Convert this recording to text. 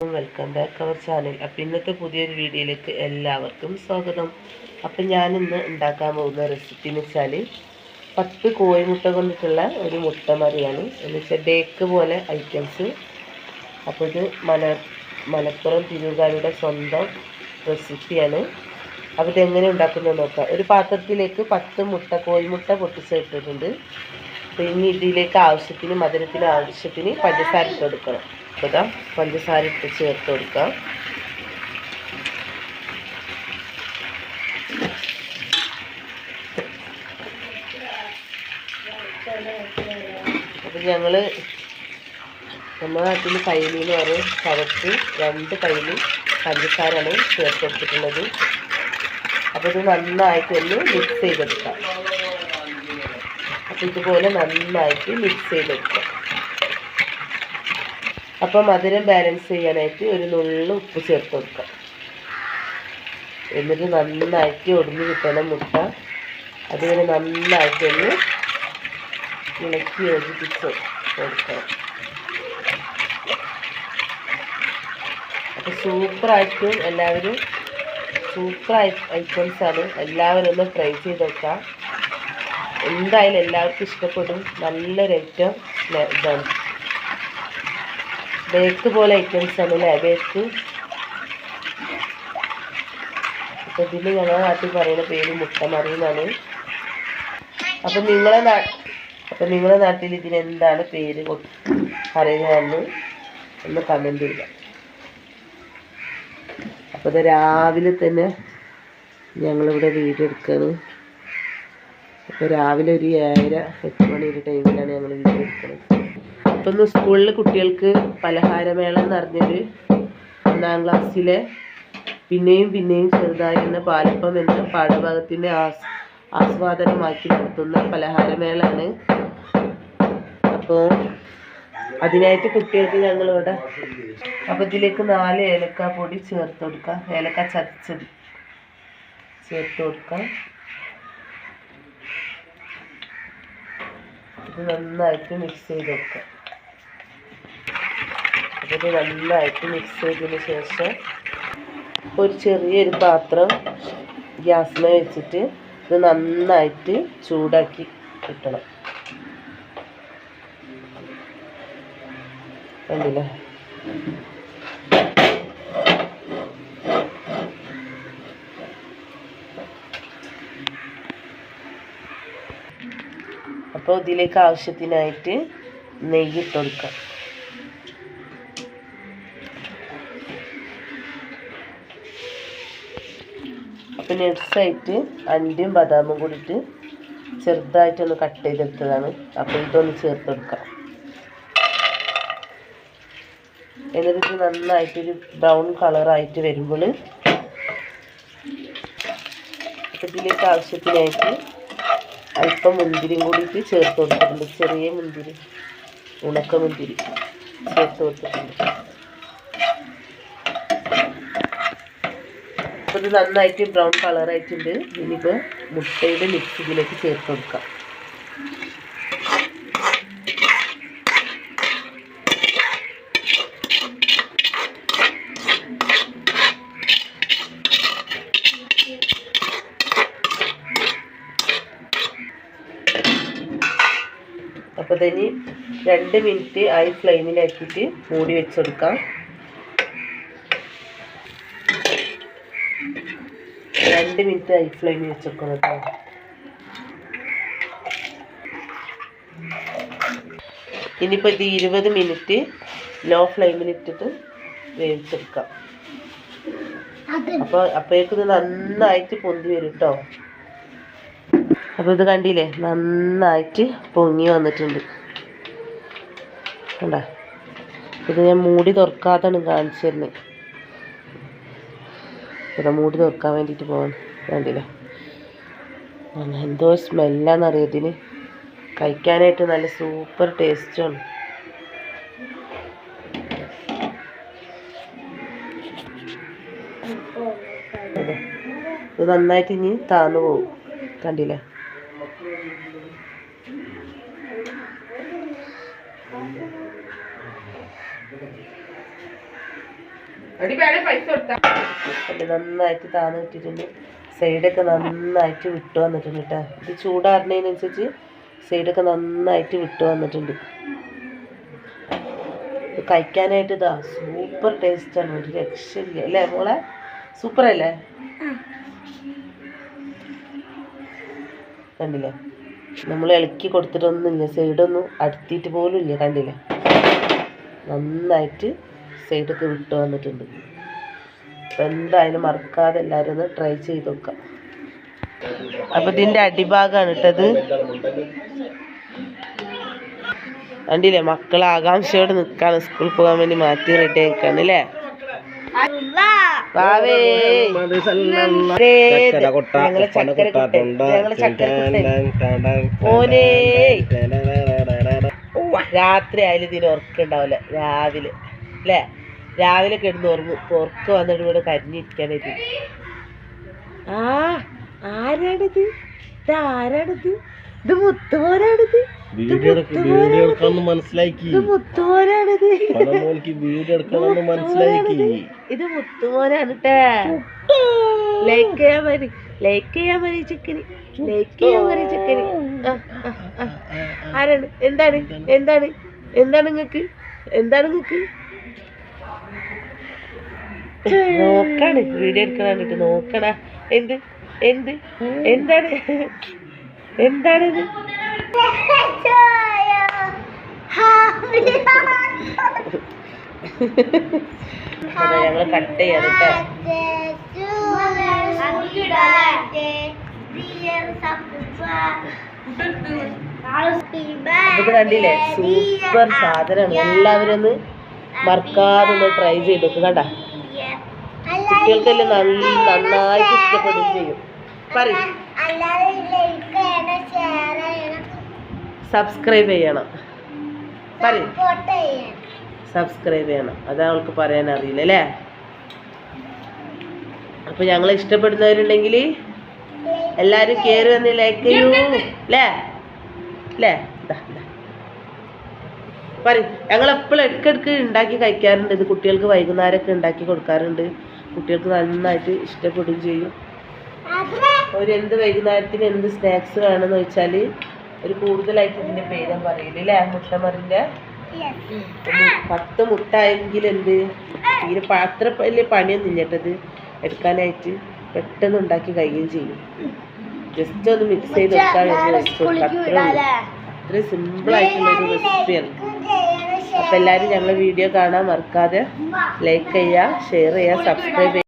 Welcome back our channel അപ്പം ഇന്നത്തെ പുതിയൊരു വീഡിയോയിലേക്ക് എല്ലാവർക്കും സ്വാഗതം. അപ്പം ഞാനിന്ന് ഉണ്ടാക്കാൻ പോകുന്ന റെസിപ്പി എന്ന് വെച്ചാൽ പത്ത് കോഴിമുട്ട കൊണ്ടിട്ടുള്ള ഒരു മുട്ട മറിയാണ്. എന്ന് വെച്ചാൽ ബേക്ക് പോലെ ഐറ്റംസ് അപ്പോൾ ഇത് മല മലപ്പുറം തിരുകാരുടെ സ്വന്തം റെസിപ്പിയാണ് അപ്പോൾ ഇതെങ്ങനെ ഉണ്ടാക്കുന്നത് നോക്കാം. ഒരു പാത്രത്തിലേക്ക് പത്ത് മുട്ട കോഴിമുട്ട പൊട്ടിച്ചിട്ടിട്ടുണ്ട് അപ്പോൾ ഇനി ഇതിലേക്ക് ആവശ്യത്തിന് മധുരത്തിന് ആവശ്യത്തിന് പഞ്ചസാര ഇട്ട് ഇതാ പഞ്ചസാര ഇട്ട് ചേർത്ത് കൊടുക്കാം. അപ്പം ഞങ്ങൾ നമ്മുടെ നാട്ടിൽ കൈലി എന്ന് പറയും കവച്ച് രണ്ട് കൈലി പഞ്ചസാരയാണ് ചേർത്ത് കൊടുത്തിട്ടുള്ളത്. അപ്പോൾ ഇത് നന്നായിട്ട് ഒന്ന് മിക്സ് ചെയ്തെടുക്കാം. അപ്പോൾ ഇതുപോലെ നന്നായിട്ട് മിക്സ് ചെയ്തെടുക്കാം. അപ്പോൾ മധുരം ബാലൻസ് ചെയ്യാനായിട്ട് ഒരു നുള്ളു ഉപ്പ് ചേർത്ത് കൊടുക്കാം. എന്നിട്ട് നന്നായിട്ട് ഒടിഞ്ഞ് കിട്ടണം മുട്ട അതുപോലെ നന്നായിട്ട് ഒന്ന് ഇളക്കി യോജിപ്പിച്ച് കൊടുക്കണം. അപ്പോൾ സൂപ്പറായിട്ടും എല്ലാവരും സൂപ്പർ ഐറ്റംസ് ആണ്. എല്ലാവരും ഒന്ന് ട്രൈ ചെയ്ത് നോക്കാം. എന്തായാലും എല്ലാവർക്കും ഇഷ്ടപ്പെടും. നല്ലൊരു ഐറ്റം ഇതാണ്. ബേക്ക് പോലെ ഐറ്റംസ് ആണ് അല്ലേ ബേക്ക് അപ്പോൾ ഇതിന് ഞങ്ങളുടെ നാട്ടിൽ പറയുന്ന പേര് മുട്ടമറി എന്നാണ്. അപ്പം നിങ്ങളെ നാ അപ്പം നിങ്ങളുടെ നാട്ടിൽ ഇതിനെന്താണ് പേര് പറയുന്നതെന്ന് ഒന്ന് കമന്റ് ചെയ്യുക അപ്പോൾ ഇത് രാവിലെ തന്നെ ഞങ്ങളിവിടെ വീഡിയോ എടുക്കുകയാണ് അപ്പോൾ രാവിലെ ഒരു ഏഴര എട്ട് മണി ഒരു ടൈമിലാണ് ഞങ്ങൾ വീഡിയോ എടുക്കുന്നത് അപ്പം സ്കൂളിൽ കുട്ടികൾക്ക് പലഹാരമേള എന്ന് പറഞ്ഞൊരു ഒന്നാം ക്ലാസ്സിലെ പിന്നെയും പിന്നെയും ചെറുതായി എന്ന പാലപ്പം എന്ന പാഠഭാഗത്തിന്റെ ആസ് ആസ്വാദനമാക്കി നടത്തുന്ന പലഹാരമേളാണ്. അപ്പോൾ അതിനായിട്ട് കുട്ടികൾക്ക് ഞങ്ങളിവിടെ അപ്പോൾ ഇതിലേക്ക് നാല് ഏലക്ക പൊടി ചേർത്ത് കൊടുക്കാം. ഏലക്ക ചതച്ചത് ചേർത്ത് കൊടുക്കാം. ഇത് നന്നായിട്ട് മിക്സ് ചെയ്ത് വെക്കാം അപ്പോൾ ഇത് നന്നായിട്ട് മിക്സ് ചെയ്തതിന് ശേഷം ഒരു ചെറിയൊരു പാത്രം ഗ്യാസിൽ വെച്ചിട്ട് ഇത് നന്നായിട്ട് ചൂടാക്കി കിട്ടണം. കണ്ടില്ലേ? അപ്പോൾ ഇതിലേക്ക് ആവശ്യത്തിനായിട്ട് നെയ്യ് ഇട്ട് കൊടുക്കാം. അപ്പം നട്സായിട്ട് അണ്ടിയും ബദാമും കൂടിയിട്ട് ചെറുതായിട്ടൊന്ന് കട്ട് ചെയ്തെടുത്തതാണ്. അപ്പോൾ ഇതൊന്ന് ചേർത്ത് കൊടുക്കാം എന്നിട്ട് നന്നായിട്ടൊരു ബ്രൗൺ കളറായിട്ട് വരുമ്പോൾ ഇതിലേക്ക് ആവശ്യത്തിനായിട്ട് അല്പം മുന്തിരിയും കൂടിയിട്ട് ചേർത്ത് കൊടുത്തിട്ടുണ്ട്. ചെറിയ മുന്തിരി ഉണക്ക മുന്തിരി ചേർത്ത് കൊടുത്തിട്ടുണ്ട്. അപ്പോൾ ഇത് നന്നായിട്ട് ബ്രൗൺ കളറായിട്ടുണ്ട്. ഇനിയിപ്പോൾ മുട്ടയുടെ മിക്സ് ഇതിലേക്ക് ചേർത്ത് കൊടുക്കാം. അപ്പോൾ ഇതിന് രണ്ട് മിനിറ്റ് ഹൈ ഫ്ലെയിമിലാക്കിയിട്ട് മൂടി വെച്ചെടുക്കാം. രണ്ട് മിനിറ്റ് ഹൈ ഫ്ലെയിമിൽ വെച്ചേക്കണം കേട്ടോ ഇനിയിപ്പോൾ ഇത് ഇരുപത് മിനിറ്റ് ലോ ഫ്ലെയിമിൽ ഇട്ടിട്ട് വേവിച്ചെടുക്കാം. അപ്പോൾ അപ്പോഴേക്കും ഇത് നന്നായിട്ട് പൊന്തി വരും കേട്ടോ അപ്പോൾ ഇത് കണ്ടില്ലേ? നന്നായിട്ട് പൊങ്ങി വന്നിട്ടുണ്ട്. കണ്ട? ഇത് ഞാൻ മൂടി തുറക്കാത്തതാണ് കാണിച്ചു തരുന്നത്. ഇവിടെ മൂടി തുറക്കാൻ വേണ്ടിയിട്ട് പോകാൻ കണ്ടില്ലേ? എന്തോ സ്മെല്ലാന്നറിയാം ഇതിന്? കഴിക്കാനായിട്ട് നല്ല സൂപ്പർ ടേസ്റ്റാണ്. ഇത് നന്നായിട്ട് ഇനി താന്നു പോകും കണ്ടില്ലേ അത് നന്നായിട്ട് താന്ന് കിട്ടിയിട്ടുണ്ട് സൈഡൊക്കെ നന്നായിട്ട് വിട്ടു വന്നിട്ടുണ്ട് കേട്ടോ ഇത് ചൂടാറുന്നതിനനുസരിച്ച് സൈഡൊക്കെ നന്നായിട്ട് വിട്ടു വന്നിട്ടുണ്ട്. കഴിക്കാനായിട്ട് ഇതാ സൂപ്പർ ടേസ്റ്റാണ് ഒരു രക്ഷയില്ല. അല്ലേ മോളെ? സൂപ്പർ അല്ലേ? കണ്ടില്ലേ? നമ്മൾ ഇളക്കി കൊടുത്തിട്ടൊന്നുമില്ല. സൈഡൊന്നും അടുത്തിട്ട് പോലും ഇല്ല കണ്ടില്ലേ? നന്നായിട്ട് സൈഡൊക്കെ വിട്ട് വന്നിട്ടുണ്ട്. അപ്പം എന്തായാലും മറക്കാതെ എല്ലാവരും ഒന്ന് ട്രൈ ചെയ്ത് നോക്കാം. അപ്പം ഇതിന്റെ അടിഭാഗമാണ് ഇട്ടത് കണ്ടില്ലേ? മക്കൾ ആകാംക്ഷയോടെ നിൽക്കാണ് സ്കൂളിൽ പോകാൻ വേണ്ടി മാറ്റി റെഡി ആയിക്കാണ് അല്ലേ? ഞങ്ങളെ ഞങ്ങളെ ഓനേ രാത്രി ആയാലും ഇതിന് ഉറക്കുണ്ടാവില്ല രാവിലെ. അല്ലേ? രാവിലെ കിടന്ന് ഉറങ്ങും. പുറത്ത് വന്നിട്ട് ഇവിടെ കരിഞ്ഞിരിക്കാനായിട്ട്. ആ ആരാണിത്? ഇത് ആരാണിത്? ഇത് മുത്തുമോനാണിത്? ഇത് മുത്തുമോനാണിത്? ഇത് മുത്തുമോനാണ് കേട്ടാ ലൈക്ക് ചെയ്യാൻ മതി. ലൈക്ക് ചെയ്യാൻ മതി ചിക്കന്. ലൈക്ക് ചെയ്യാൻ മതി ചിക്കന്. ആ, ആ, ആ. ആരാണ്? എന്താണ്? എന്താണ്? എന്താണ് നിങ്ങക്ക് എന്താണ് നിങ്ങക്ക് നോക്കാണ് വീഡിയോ എടുക്കാൻ വേണ്ടിട്ട് നോക്കണ എന്ത്? എന്ത്? എന്താണ്? എന്താണിത് അതാ ഞങ്ങൾ കട്ട് ചെയ്യാം കേട്ടോ ഇത് കണ്ടില്ലേ? സൂപ്പർ സാധനമാണ്. എല്ലാവരും ഒന്ന് മറക്കാതെ ഒന്ന് ട്രൈ ചെയ്ത് കണ്ട. കുട്ടികൾക്കെല്ലാം നല്ല നന്നായിട്ട് ഇഷ്ടപ്പെടുകയും ചെയ്യും. പറ സബ്സ്ക്രൈബ് ചെയ്യണം. പറ സബ്സ്ക്രൈബ് ചെയ്യണം. അതാ അവൾക്ക് പറയാൻ അറിയില്ല അല്ലേ? അപ്പൊ ഞങ്ങൾ ഇഷ്ടപ്പെടുന്നവരുണ്ടെങ്കിൽ എല്ലാരും കയറി വന്ന് ലൈക്ക് ചെയ്യൂ അല്ലേ? അല്ലേ? പറയും. ഞങ്ങൾ എപ്പോഴും ഇടയ്ക്കിടയ്ക്ക് ഉണ്ടാക്കി കഴിക്കാറുണ്ട്. ഇത് കുട്ടികൾക്ക് വൈകുന്നേരമൊക്കെ ഉണ്ടാക്കി കൊടുക്കാറുണ്ട്. കുട്ടികൾക്ക് നന്നായിട്ട് ഇഷ്ടപ്പെടുകയും ചെയ്യും. ഒരു എന്ത് വൈകുന്നേരത്തിന് എന്ത് സ്നാക്സ് വേണമെന്ന് വെച്ചാൽ ഒരു കൂടുതലായിട്ട് ഇതിന്റെ പേരം പറയില്ല അല്ലേ? മുട്ടമറിന്റെ? പത്ത് മുട്ട ആയെങ്കിൽ എന്ത്? തീരെ പാത്ര വലിയ പണിയൊന്നും ഇല്ലട്ടത് എടുക്കാനായിട്ട്. പെട്ടെന്ന് ഉണ്ടാക്കി കഴിയുകയും ചെയ്യും. ജസ്റ്റ് ഒന്ന് മിക്സ് ചെയ്ത് വെക്കാൻ അത്രേ അത്രയും സിമ്പിൾ ആയിട്ടുള്ള ഒരു റെസിപ്പിയാണ് അപ്പം എല്ലാവരും ഞങ്ങൾ വീഡിയോ കാണാൻ മറക്കാതെ ലൈക്ക് ചെയ്യുക ഷെയർ ചെയ്യുക സബ്സ്ക്രൈബ് ചെയ്യുക.